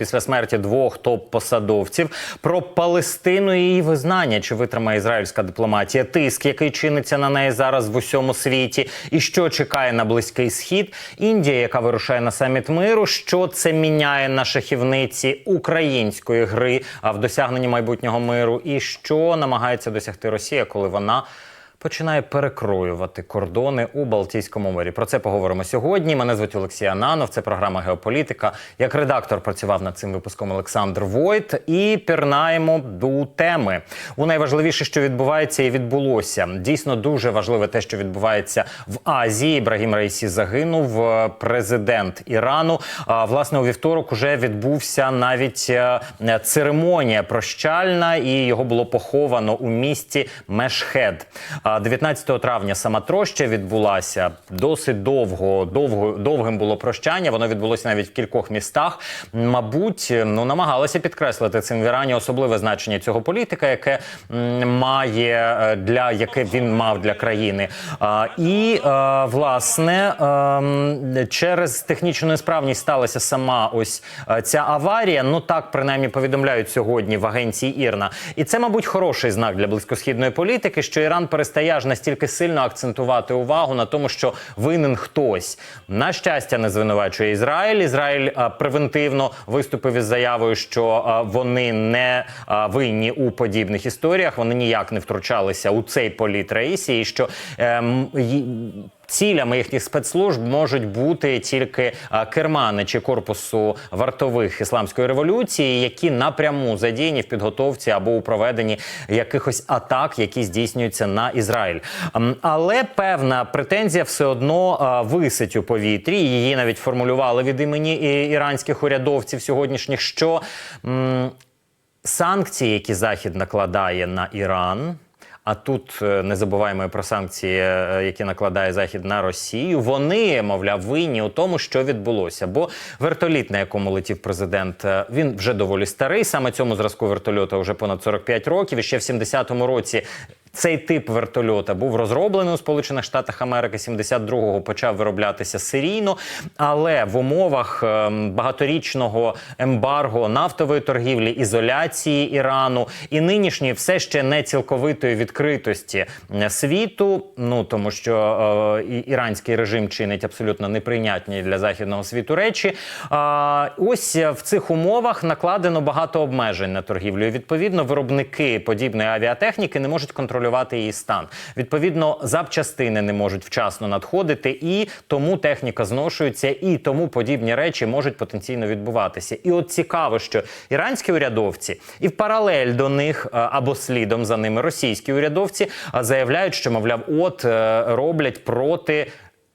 Після смерті двох топ-посадовців. Про Палестину і її визнання, чи витримає ізраїльська дипломатія, тиск, який чиниться на неї зараз в усьому світі, і що чекає на близький схід. Індія, яка вирушає на саміт миру, що це міняє на шахівниці української гри а в досягненні майбутнього миру, і що намагається досягти Росія, коли вона починає перекроювати кордони у Балтійському морі. Про це поговоримо сьогодні. Мене звуть Олексій Ананов. Це програма Геополітика. Як редактор працював над цим випуском Олександр Войт. І пірнаємо до теми. У найважливіше, що відбувається і відбулося. Дійсно дуже важливе те, що відбувається в Азії. Ібрагім Раїсі загинув. е, Президент Ірану. А, Власне, у вівторок уже відбувся навіть е, церемонія прощальна, і його було поховано у місті Мешхед. А 19 травня сама троща відбулася досить довго. Довго довгим було прощання. Воно відбулося навіть в кількох містах. Мабуть, ну намагалися підкреслити цим в Ірані особливе значення цього політика, яке має е, для яке він мав для країни. І е, власне ем, через технічну несправність сталася сама ось е, ця аварія. Ну так принаймні повідомляють сьогодні в агенції Ірна. І це, мабуть, хороший знак для близькосхідної політики, що Іран перестає аж настільки сильно акцентувати увагу на тому, що винен хтось. На щастя, не звинувачує Ізраїль. Ізраїль а, превентивно виступив із заявою, що а, вони не а, винні у подібних історіях. Вони ніяк не втручалися у цей політ Раїсі, і що ем, Цілями їхніх спецслужб можуть бути тільки а, керманичі корпусу вартових ісламської революції, які напряму задіяні в підготовці або у проведенні якихось атак, які здійснюються на Ізраїль. Ем, Але певна претензія все одно висить у повітрі. Її навіть формулювали від імені іранських урядовців сьогоднішніх. Що санкції, які Захід накладає на Іран. А тут е, не забуваємо про санкції, е, які накладає Захід на Росію. Вони, мовляв, винні у тому, що відбулося. Бо вертоліт, на якому летів президент, е, він вже доволі старий. Саме цьому зразку вертольота вже понад 45 років. І ще в 70-му році. Цей тип вертольота був розроблений у Сполучених Штатах Америки. 72-го почав вироблятися серійно, але в умовах ем, багаторічного ембарго нафтової торгівлі, ізоляції Ірану і нинішньої все ще не цілковитої відкритості е, світу. Ну тому що е, іранський режим чинить абсолютно неприйнятні для західного світу речі. А, ось е, в цих умовах накладено багато обмежень на торгівлю. І, відповідно, виробники подібної авіатехніки не можуть контролювати її стан. Відповідно, запчастини не можуть вчасно надходити, і тому техніка зношується, і тому подібні речі можуть потенційно відбуватися. І от цікаво, що іранські урядовці і в паралель до них е, або слідом за ними російські урядовці е, заявляють, що мовляв, от е, роблять проти.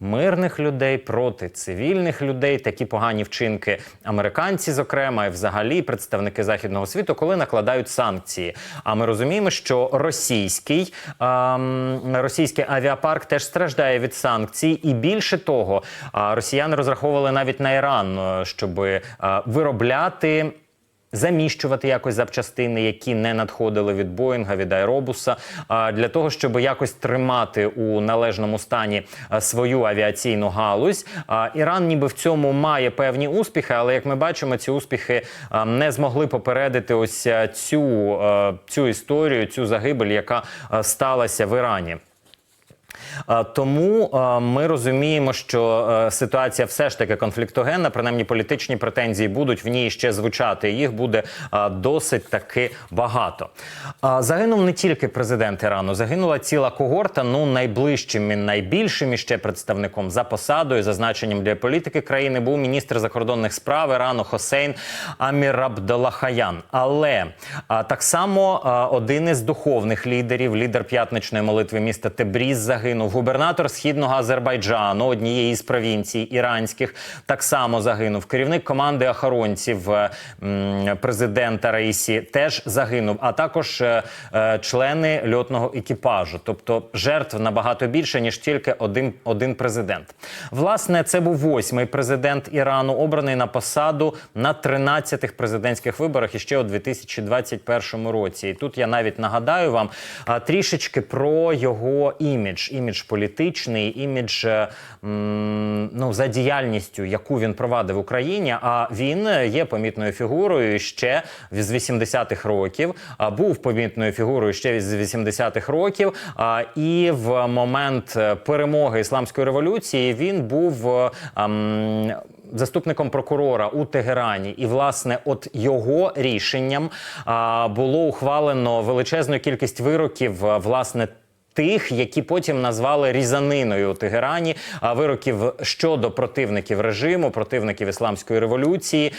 Мирних людей проти цивільних людей такі погані вчинки американці, зокрема, і взагалі представники західного світу, коли накладають санкції. А ми розуміємо, що російський ем, російський авіапарк теж страждає від санкцій, і більше того, росіяни розраховували навіть на Іран, е, щоб е, виробляти. Заміщувати якось запчастини, які не надходили від Боїнга, від Аеробуса, для того, щоб якось тримати у належному стані свою авіаційну галузь. Іран ніби в цьому має певні успіхи, але як ми бачимо, ці успіхи не змогли попередити ось цю, цю історію, цю загибель, яка сталася в Ірані. Тому ми розуміємо, що ситуація все ж таки конфліктогенна. Принаймні політичні претензії будуть в ній ще звучати. Їх буде досить таки багато. Загинув не тільки президент Ірану, загинула ціла когорта. Ну найближчим і найбільшим іще представником за посадою, за значенням для політики країни, був міністр закордонних справ Ірану Хосейн Амір Абдалахаян. Але так само один із духовних лідерів, лідер п'ятничної молитви міста Тебріз, загинув. Губернатор східного Азербайджану, однієї з провінцій іранських, так само загинув. Керівник команди охоронців е, президента Раїсі теж загинув. А також е, е, члени льотного екіпажу. Тобто жертв набагато більше ніж тільки один, один президент. Власне, це був восьмий президент Ірану, обраний на посаду на 13-х президентських виборах іще у 2021 році. І тут я навіть нагадаю вам трішечки про його імідж. Імідж політичний, імідж е, ну, за діяльністю, яку він провадив в Україні. А він є помітною фігурою ще з 80-х років. Був помітною фігурою ще з 80-х років. І в момент е, перемоги ісламської революції він був. е, Заступником прокурора у Тегерані, і власне, от його рішенням а, було ухвалено величезну кількість вироків, власне. Тих, які потім назвали різаниною у Тегерані, вироків щодо противників режиму, противників ісламської революції.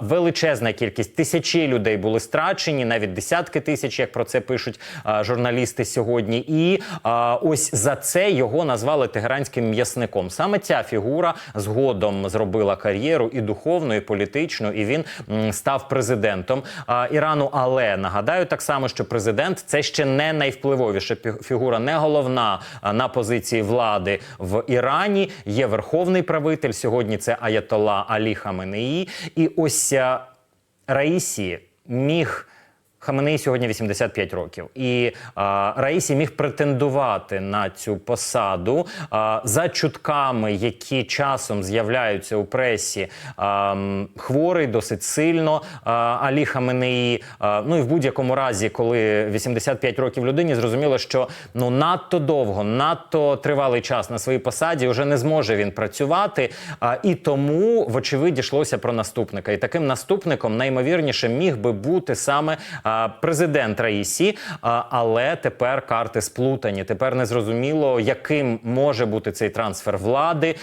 Величезна кількість тисячі людей були страчені, навіть десятки тисяч, як про це пишуть журналісти сьогодні. І ось за це його назвали тегеранським м'ясником. Саме ця фігура згодом зробила кар'єру і духовну, і політичну, і він став президентом Ірану. Але нагадаю так само, що президент це ще не найвпливовіша фігура, не головна на позиції влади в Ірані. Є верховний правитель. Сьогодні це Аятола Алі Хаменеї. І ось а, Раїсі міг. Хаменеї сьогодні 85 років, і а, Раїсі міг претендувати на цю посаду а, за чутками, які часом з'являються у пресі. А, хворий досить сильно а, Алі Хаменеї. А, ну і в будь-якому разі, коли 85 років людині, зрозуміло, що ну надто довго, надто тривалий час на своїй посаді вже не зможе він працювати. А, і тому, вочевидь, йшлося про наступника. І таким наступником наймовірніше міг би бути саме президент Раїсі. Але тепер карти сплутані. Тепер не зрозуміло, яким може бути цей трансфер влади.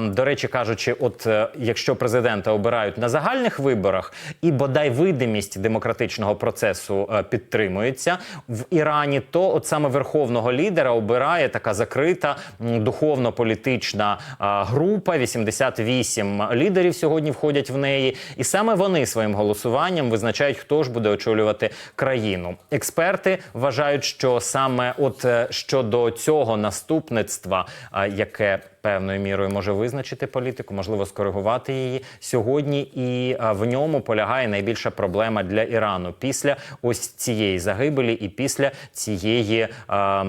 До речі, кажучи, от е, якщо президента обирають на загальних виборах, і бодай видимість демократичного процесу е, підтримується в Ірані, то от саме верховного лідера обирає така закрита духовно-політична група. 88 лідерів сьогодні входять в неї, і саме вони своїм голосуванням визначають, хто ж буде очолювати країну. Експерти вважають, що саме от е, щодо цього наступництва, яке певною мірою може визначити політику, можливо, скоригувати її сьогодні, і в ньому полягає найбільша проблема для Ірану після ось цієї загибелі і після цієї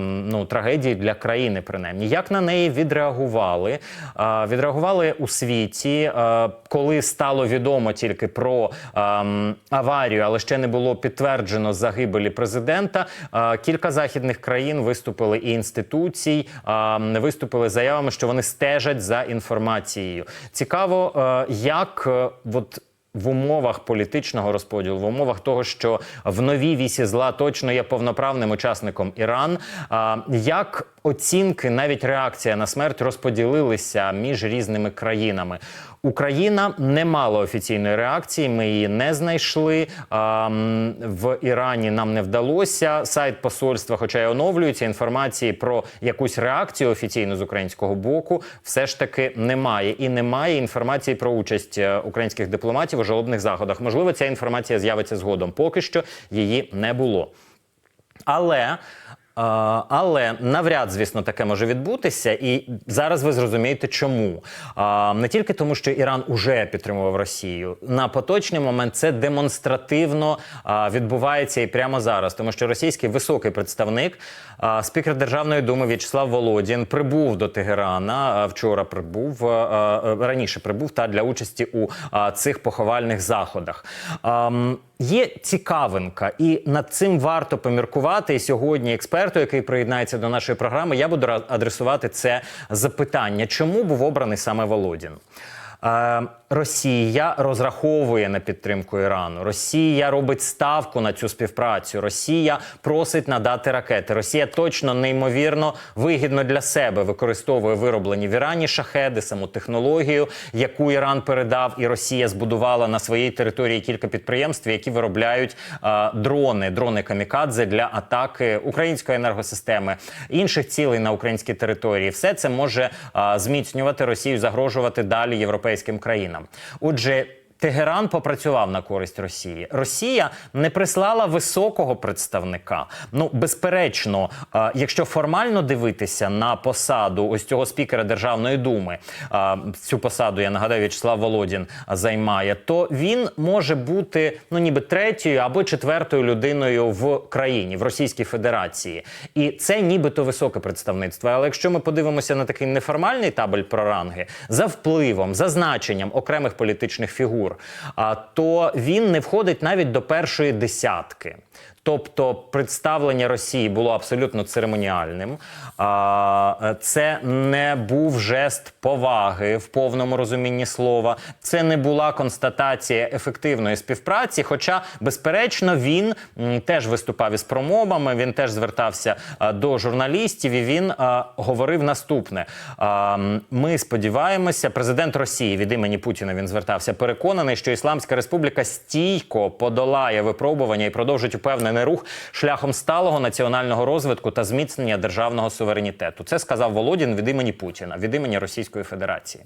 ну трагедії для країни, принаймні, як на неї відреагували? Відреагували у світі, коли стало відомо тільки про аварію, але ще не було підтверджено загибелі президента. Кілька західних країн виступили і інституцій, виступили заявами, що вони стежать за інформацією. Цікаво, е, як е, от. В умовах політичного розподілу, в умовах того, що в новій вісі зла точно є повноправним учасником Іран. А, як оцінки, навіть реакція на смерть розподілилися між різними країнами? Україна не мала офіційної реакції. Ми її не знайшли. В Ірані нам не вдалося. Сайт посольства, хоча й оновлюється, інформації про якусь реакцію офіційну з українського боку, все ж таки немає. І немає інформації про участь е, українських дипломатів у жалобних заходах. Можливо, ця інформація з'явиться згодом. Поки що її не було. Але. Але навряд, звісно, таке може відбутися, і зараз ви зрозумієте, чому не тільки тому, що Іран уже підтримував Росію на поточний момент. Це демонстративно відбувається і прямо зараз, тому що російський високий представник, спікер Державної думи В'ячеслав Володін, прибув до Тегерана. Вчора прибув раніше прибув та для участі у цих поховальних заходах. Є цікавинка, і над цим варто поміркувати. І сьогодні експерту, який приєднається до нашої програми, я буду адресувати це запитання, чому був обраний саме Володін. Е, Росія розраховує на підтримку Ірану. Росія робить ставку на цю співпрацю. Росія просить надати ракети. Росія точно неймовірно вигідно для себе використовує вироблені в Ірані шахеди, саму технологію, яку Іран передав, і Росія збудувала на своїй території кілька підприємств, які виробляють е, дрони, дрони камікадзе для атаки української енергосистеми, інших цілей на українській території. Все це може е, зміцнювати Росію, загрожувати далі європейським країнам. Отже. Тегеран попрацював на користь Росії. Росія не прислала високого представника. Ну, безперечно, е, якщо формально дивитися на посаду ось цього спікера Державної думи, е, цю посаду я нагадаю, В'ячеслав Володін займає, то він може бути ну ніби третьою або четвертою людиною в країні в Російській Федерації, і це нібито високе представництво. Але якщо ми подивимося на такий неформальний табель про ранги за впливом, за значенням окремих політичних фігур, то він не входить навіть до першої десятки. Тобто представлення Росії було абсолютно церемоніальним. Е, Це не був жест поваги в повному розумінні слова. Це не була констатація ефективної співпраці. Хоча, безперечно, він теж виступав із промовами, він теж звертався до журналістів. І він говорив наступне: ми сподіваємося, президент Росії від імені Путіна він звертався, переконаний, що Ісламська Республіка стійко подолає випробування і продовжить упевнений рух шляхом сталого національного розвитку та зміцнення державного суверенітету. Це сказав Володін від імені Путіна, від імені Російської Федерації.